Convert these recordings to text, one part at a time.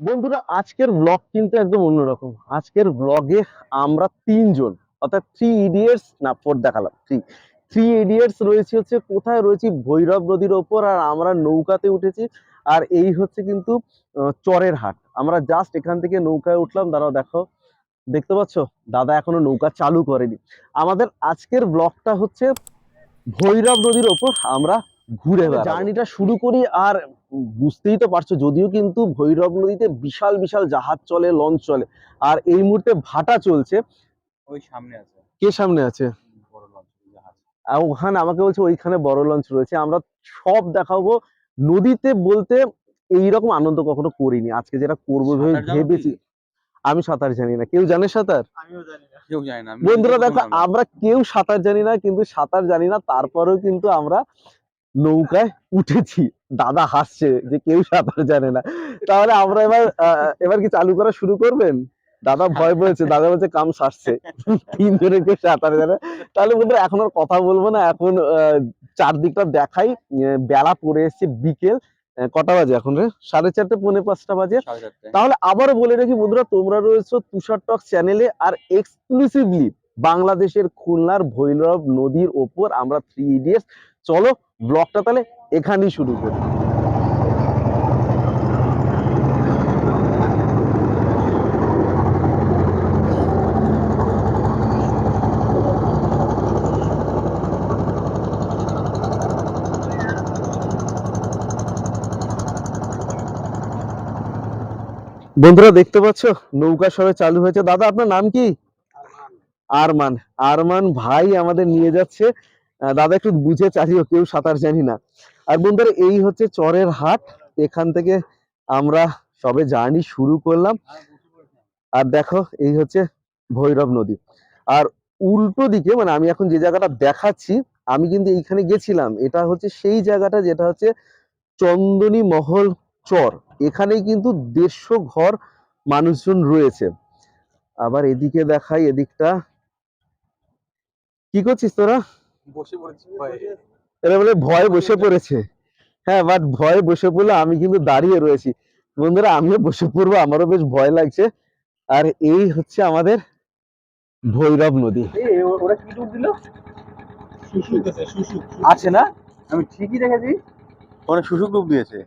বন্ধুরা, আজকের ব্লগ কিন্তু একদম অন্যরকম। আজকের ব্লগে আমরা তিনজন, অর্থাৎ থ্রি ইডিয়টস না ফোর দেখালাম থ্রি থ্রি ইডিয়টস রয়েছে হচ্ছে, কোথায় রয়েছি? ভৈরব নদীর ওপর, আর আমরা নৌকাতে উঠেছি। আর এই হচ্ছে কিন্তু চরের হাট। আমরা জাস্ট এখান থেকে নৌকায় উঠলাম। দাঁড়াও, দেখো। দেখতে পাচ্ছ? দাদা এখনও নৌকা চালু করেনি। আমাদের আজকের ব্লগটা হচ্ছে ভৈরব নদীর ওপর আমরা ঘুরে জার্নিটা শুরু করি, আর বুঝতেই তো পারছ যদিও কিন্তু ভৈরব নদীতে বিশাল বিশাল জাহাজ চলে লঞ্চ চলে। আর এই মুহূর্তে ভাটা চলছে। ওই সামনে আছে। কে সামনে আছে? বড় লঞ্চ জাহাজ। আর ওখানে আমাকে বলছে ওইখানে বড় লঞ্চ রয়েছে। আমরা সব দেখাবো। নদীতে বলতে এইরকম আনন্দ কখনো করিনি। আজকে যেটা করব? ভেবেছি। আমি সাঁতার জানি না। কেউ জানে সাঁতার? আমিও জানি না। কেউ জানে না। বন্ধুরা দেখো আমরা কেউ সাঁতার জানি না কিন্তু সাঁতার জানি না। তারপরেও কিন্তু আমরা নৌকায় উঠেছি। দাদা হাসছে যে কেউ সাঁতার জানে না। তাহলে আমরা এবার এবার কি চালু করা শুরু করবেন? দাদা ভয় পেয়েছে দাদা বলছে কাম সারছে। তিনজনের কেউ সাঁতার জানে তাহলে বন্ধুরা এখন আর কথা বলব না। এখন চারদিকটা দেখাই। বেলা পড়ে এসছে বিকেল কটা বাজে এখন রে? সাড়ে চারটে পৌনে পাঁচটা বাজে। তাহলে আবারও বলে রাখি বন্ধুরা তোমরা রয়েছো তুষার টক চ্যানেলে আর এক্সক্লুসিভলি বাংলাদেশের খুলনার ভৈরব নদীর ওপর। আমরা থ্রি ইডিয়টস চলো ব্লগটা তাহলে এখানেই শুরু করি। বন্ধুরা দেখতে পাচ্ছ? নৌকা সবে চালু হয়েছে। দাদা আপনার নাম কি? আরমান। আরমান ভাই আমাদের নিয়ে যাচ্ছে। দাদা একটু বুঝে চালিও, কেউ সাঁতার জানি না। আর বন্ধুরা, এই হচ্ছে চরের হাট। এখান থেকে আমরা সবে জার্নি শুরু করলাম। আর দেখো, এই হচ্ছে ভৈরব নদী। আর উল্টো দিকে মানে আমি এখন যে জায়গাটা দেখাচ্ছি, আমি কিন্তু এইখানে গেছিলাম। এটা হচ্ছে সেই জায়গাটা যেটা হচ্ছে চন্দনী মহল চর। এখানেই কিন্তু দেড়শো ঘর মানুষজন রয়েছে। আবার এদিকে দেখাই, এদিকটা। কি করছিস তোরা? বসে পড়েছি এরা বলে ভয় বসে পড়েছে। হ্যাঁ বাট ভয় বসে পড়লে আমি কিন্তু দাঁড়িয়ে রয়েছি। বন্ধুরা আমিও বসে পড়ব আমারও বেশ ভয় লাগছে। আর এই হচ্ছে আমাদের ভৈরব নদী। ওরা কি ডুব দিল? আছে না? আমি ঠিকই দেখেছি। ওরা শুশুক ডুব দিয়েছে।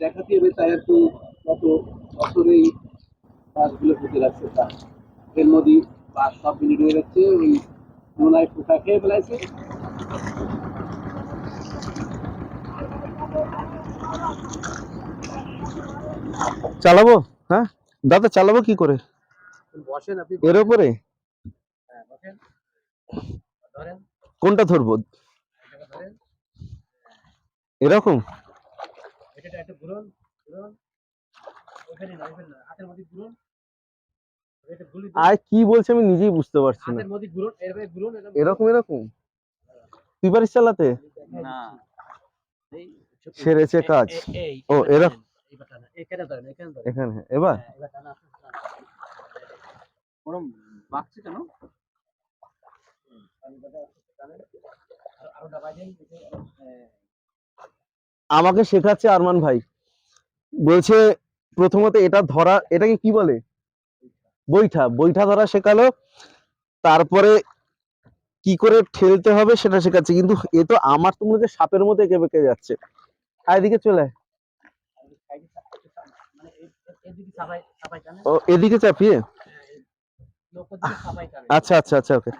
দেখাতে হবে তাই একটু কত বছরেই গাছগুলো পুঁতে রাখছে তা। এর নদী বা সব যাচ্ছে ওই নোনায় পোকা খেয়ে ফেলাইছে চালাবো? হ্যাঁ? দাদা চালাবো কি করে? বসেন আপনি এর উপরে? হ্যাঁ, বসেন। ধরেন। কোনটা ধরবো? এরকম? এটা একটু ঘুরুন ঘুরুন। ওইখানে না ওইখানে না হাতের মধ্যে ঘুরুন। আর কি বলছে আমি নিজেই বুঝতে পারছি না। এরকম এরকম তুই পারিস চালাতে? না। সেরেছে কাজ। ও, এরকম। এবার? এখানে কেন? হ্যাঁ। আমাকে শেখাচ্ছে আরমান ভাই। বলছে প্রথমত এটা ধরা এটাকে কি বলে? বৈঠা বৈঠা ধরা শেখালো। তারপরে কি করে ঠেলতে হবে সেটা শেখাচ্ছে। কিন্তু এ তো আমার তো মনে সাপের মতো এঁকে বেঁকে যাচ্ছে। এদিকে চলে ও, এদিকে চাপিয়ে? আচ্ছা আচ্ছা আচ্ছা ওকে।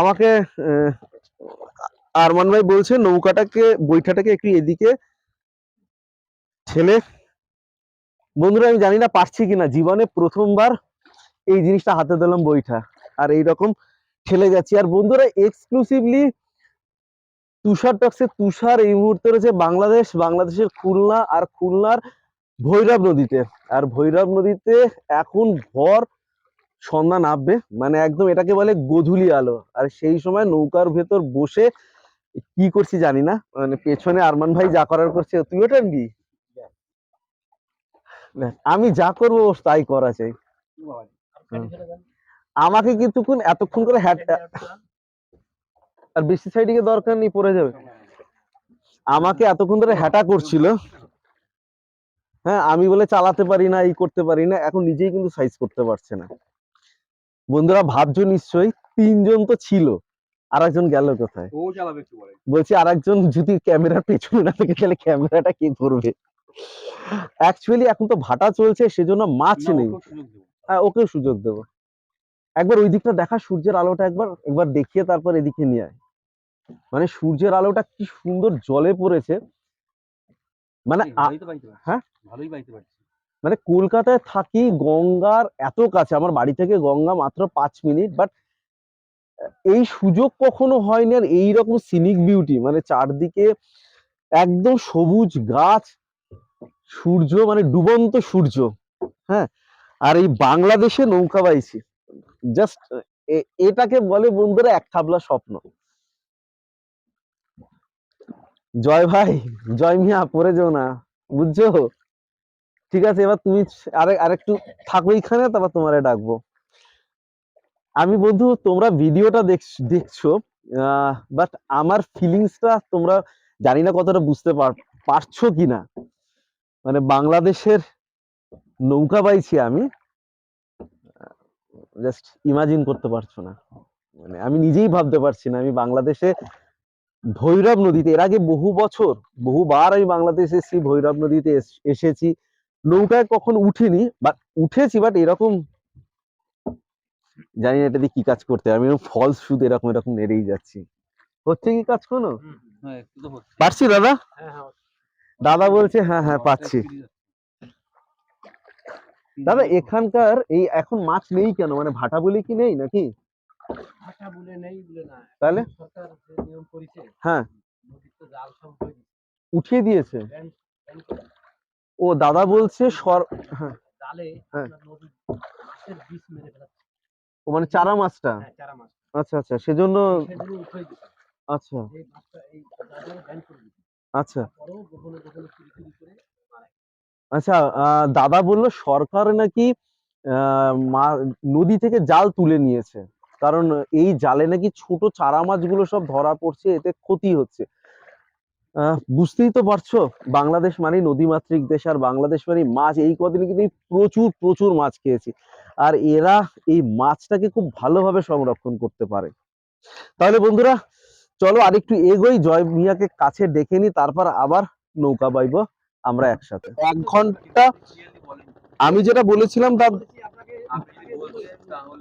আমাকে আরমান ভাই বলছে নৌকাটাকে, বৈঠাটাকে একটু এদিকে ঠেলে। বন্ধুরা, আমি জানি না পারছি কিনা। জীবনে প্রথমবার এই জিনিসটা হাতে দিলাম বৈঠা আর এইরকম ঠেলে যাচ্ছি। আর বন্ধুরা এক্সক্লুসিভলি তুষার টক্সে তুষার এই মুহূর্তে রয়েছে বাংলাদেশ বাংলাদেশের খুলনা আর খুলনার ভৈরব নদীতে। আর ভৈরব নদীতে এখন ভর সন্ধ্যা নামবে মানে একদম এটাকে বলে গোধূলি আলো। আর সেই সময় নৌকার ভেতর বসে কি করছি জানি না। মানে পেছনে আরমান ভাই যা করার করছে তুইও টানবি আমি যা করব তাই করা চাই আমাকে কিছুক্ষণ এতক্ষণ করে হ্যাট আর বেশি সাইডে দরকার নেই পড়ে যাবে। আমাকে এতক্ষণ ধরে হ্যাটা করছিল। হ্যাঁ আমি বলে চালাতে পারি না এই করতে পারি না এখন নিজেই কিন্তু সাইজ করতে পারছে না। বন্ধুরা ভাবছ নিশ্চয়ই তিনজন তো ছিল আর একজন গেল কোথায়? ও চালাবে একটু পরে। বলছি আর একজন যদি ক্যামেরার পেছনে না থাকে তাহলে ক্যামেরাটা কে করবে অ্যাকচুয়ালি এখন তো ভাটা চলছে সেজন্য মাছ নেই। ওকেও সুযোগ দেবো ওকেও সুযোগ দেবো। একবার ওই দিকটা দেখা সূর্যের আলোটা একবার একবার দেখিয়ে তারপর এদিকে নিয়ে আয়। মানে সূর্যের আলোটা কি সুন্দর জলে পড়েছে। মানে হ্যাঁ? ভালোই পাইতে পারছি মানে কলকাতায় থাকি গঙ্গার এত কাছে আমার বাড়ি থেকে গঙ্গা মাত্র পাঁচ মিনিট বাট এই সুযোগ কখনো হয়নি আর এইরকম সিনিক বিউটি মানে চারদিকে একদম সবুজ গাছ সূর্য মানে ডুবন্ত সূর্য হ্যাঁ? আর এই বাংলাদেশে নৌকা বাইছি। জাস্ট এটাকে বলে বন্ধুরা এক খাবলা স্বপ্ন। জয় ভাই, জয় মিয়া, পড়ে যেও না, বুঝছ? ঠিক আছে, এবার তুমি আরে, আরেকটু থাকো এইখানে, তারপর তোমারে ডাকবো। আমি বন্ধু, তোমরা ভিডিওটা দেখ- দেখছ বাট আমার ফিলিংসটা তোমরা জানি না কতটা বুঝতে পার- পারছ কিনা? মানে বাংলাদেশের নৌকা পাইছি আমি জাস্ট ইমাজিন করতে পারছ না। মানে আমি নিজেই ভাবতে পারছি না আমি বাংলাদেশে ভৈরব নদীতে এর আগে বহু বছর বহুবার আমি বাংলাদেশে এসেছি ভৈরব নদীতে এস- এসেছি। নৌকায় কখন উঠিনি বাট উঠেছি বাট এরকম জানি না এটা দিয়ে কি কাজ করতে। আমি ফলস শুধু এরকম এরকম নেড়েই যাচ্ছি। হচ্ছে কি কাজ কোনো? হ্যাঁ পারছি দাদা? হ্যাঁ হ্যাঁ দাদা বলছে হ্যাঁ হ্যাঁ পাচ্ছি। দাদা এখানকার এই এখন মাছ নেই কেন? মানে ভাটা বলে কি নেই নাকি? ভাষা বলে নেই বলে না। তাহলে? সরকার নিয়ম করেছে হ্যাঁ। জাল সব উঠিয়ে দিয়েছে। ও দাদা বলছে সর জালে হ্যাঁ। মাছের বিষ মেরে ফেলাচ্ছে। ও মানে চারা মাছটা? হ্যাঁ চারা মাছ। আচ্ছা আচ্ছা সেজন্য আচ্ছা। আচ্ছা পরেও গোপনে গোপনে চুরি চুরি করে আচ্ছা দাদা বলল সরকার নাকি নদী থেকে জাল তুলে নিয়েছে। কারণ এই জালে নাকি ছোট চারা মাছগুলো সব ধরা পড়ছে, এতে ক্ষতি হচ্ছে। বুঝতেই তো পারছ, বাংলাদেশ মানে নদীমাতৃক দেশ আর বাংলাদেশ মানে মাছ। এই কদিনে কিন্তু প্রচুর প্রচুর মাছ খেয়েছি। আর এরা এই মাছটাকে খুব ভালোভাবে সংরক্ষণ করতে পারে। তাহলে বন্ধুরা, চলো আরেকটু এগোই। জয় মিয়াকে কাছে ডেকে নি, তারপর আবার নৌকা বাইবো। আমরা একসাথে। এক ঘণ্টা আমি যেটা বলেছিলাম তার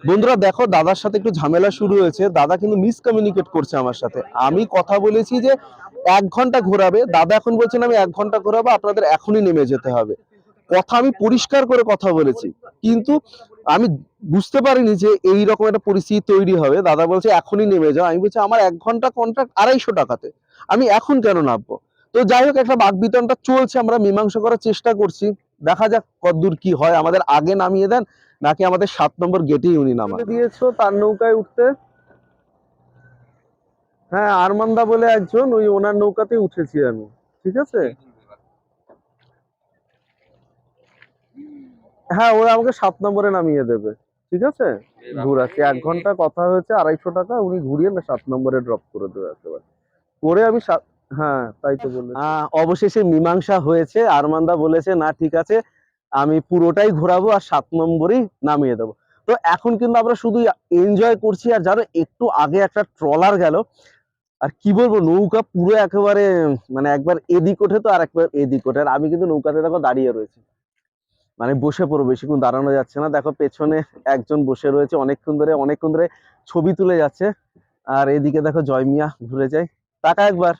বন্ধুরা দেখো, দাদার সাথে একটু ঝামেলা শুরু হয়েছে। দাদা কিন্তু মিসকমিউনিকেট করছে আমার সাথে। আমি কথা বলেছি যে এক ঘণ্টা ঘোরাবে। দাদা এখন বলছেন, আমি এক ঘণ্টা ঘোরাবো, আপনাদের এখনই নেমে যেতে হবে। কথা আমি পরিষ্কার করে কথা বলেছি। কিন্তু আমি বুঝতে পারিনি যে এই রকম একটা পরিস্থিতি তৈরি হবে। দাদা বলছে, এখনই নেমে যাও। আমি বলছি, আমার এক ঘণ্টা কন্ট্রাক্ট আড়াইশো টাকাতে। আমি এখন কেন নামবো? তো যাই হোক, একটা বাগবিতনটা চলছে, আমরা মীমাংসা করার চেষ্টা করছি। দেখা যাক কতদূর কি হয়। আমাদের আগে নামিয়ে দেন, নাকি আমাদের সাত নম্বর গেটেই উনি নামা দিয়েছ তার নৌকায় উঠতে। হ্যাঁ আরমান্দা বলে একজন, ওই ওনার নৌকাতে উঠেছি আমি। ঠিক আছে? হ্যাঁ ওরা আমাকে সাত নম্বরে নামিয়ে দেবে। ঠিক আছে? ঘুরাচ্ছি এক ঘণ্টা কথা হয়েছে, আড়াইশো টাকা, উনি ঘুরিয়ে না সাত নম্বরে ড্রপ করে দেবে একেবারে। করে আমি সাত হ্যাঁ তাই তো বললেন অবশেষে মীমাংসা হয়েছে। আরমান্দা বলেছে না ঠিক আছে আমি পুরোটাই ঘোরাবো আর সাত নম্বরেই নামিয়ে দেবো। তো এখন কিন্তু আমরা শুধু এনজয় করছি আর জানো একটু আগে একটা ট্রলার গেল। আর কি বলব নৌকা পুরো একেবারে মানে একবার এদিক ওঠে তো আর একবার এদিক ওঠে। আর আমি কিন্তু নৌকাতে দেখো দাঁড়িয়ে রয়েছি। মানে বসে পড়ব বেশিক্ষণ দাঁড়ানো যাচ্ছে না। দেখো পেছনে একজন বসে রয়েছে অনেকক্ষণ ধরে অনেকক্ষণ ধরে ছবি তুলে যাচ্ছে। আর এদিকে দেখো জয় মিয়া ঘুরে যায়। টাকা একবার।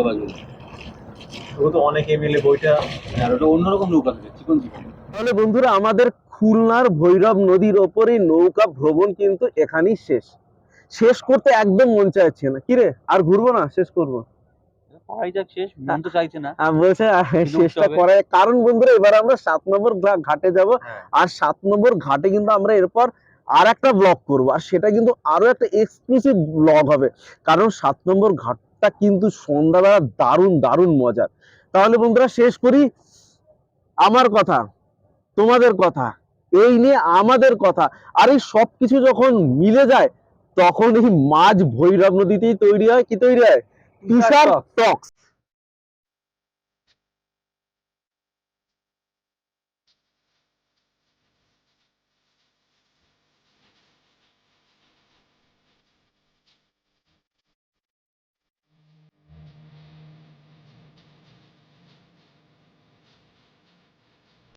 নৌকা বাজে তো অনেক এমএলএ বইটা আর ওটা অন্যরকম নৌকা থাকে চিকন চিকন। তাহলে বন্ধুরা আমাদের খুলনার ভৈরব নদীর ওপরই নৌকা ভ্রমণ কিন্তু এখানেই শেষ। শেষ করতে একদম মন চাইছে না। কিরে আর ঘুরবো না? শেষ করব? মন কারণ বন্ধুরা এবার আমরা সাত নম্বর ঘাটে যাব। হ্যাঁ। আর সাত নম্বর ঘাটে কিন্তু আমরা এরপর আর একটা ব্লগ করব। আর সেটা কিন্তু আরও একটা এক্সক্লুসিভ ব্লগ হবে। কারণ সাত নম্বর ঘাট আড্ডাটা কিন্তু সন্ধ্যাবেলা দারুণ দারুণ মজার। তাহলে বন্ধুরা শেষ করি। আমার কথা তোমাদের কথা এই নিয়ে আমাদের কথা। আর এই সব কিছু যখন মিলে যায় তখন এই মাছ ভৈরব নদীতেই তৈরি হয়। কি তৈরি হয়? তুষার টক্স।